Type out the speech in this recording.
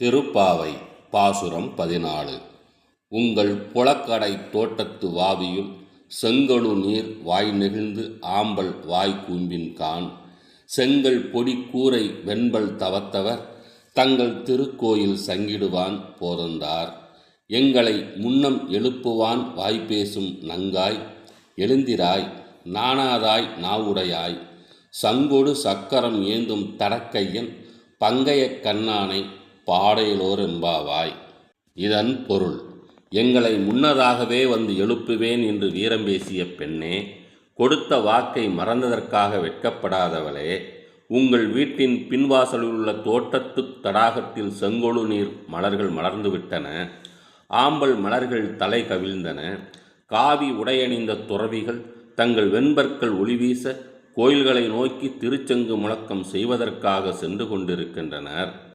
திருப்பாவை பாசுரம் பதினாலு. உங்கள் புலக்கடை தோட்டத்து வாவியுள் செங்கழு நீர் வாய் நெகிழ்ந்து ஆம்பல் வாய் கூம்பின் கான். செங்கல் பொடி கூரை வெண்பல் தவத்தவர் தங்கள் திருக்கோயில் சங்கிடுவான் போதந்தார். எங்களை முன்னம் எழுப்புவான் வாய்ப்பேசும் நங்காய். எழுந்திராய் நாணாதாய் நாவுடையாய். சங்கொடு சக்கரம் ஏந்தும் தடக்கையன் பங்கைய கண்ணானை பாடையிலோர் என்பாவாய். இதன் பொருள் எங்களை முன்னதாகவே வந்து எழுப்புவேன் என்று வீரம் பேசிய பெண்ணே கொடுத்த வாக்கை மறந்ததற்காக வெட்கப்படாதவளே உங்கள் வீட்டின் பின்வாசலில் உள்ள தோட்டத்து தடாகத்தில் செங்கொழு நீர் மலர்கள் மலர்ந்துவிட்டன ஆம்பல் மலர்கள் தலை கவிழ்ந்தன காவி உடையணிந்த துறவிகள் தங்கள் வெண்பற்கள் ஒளிவீச கோயில்களை நோக்கி திருச்செங்கு முழக்கம் செய்வதற்காக சென்று கொண்டிருக்கின்றனர்.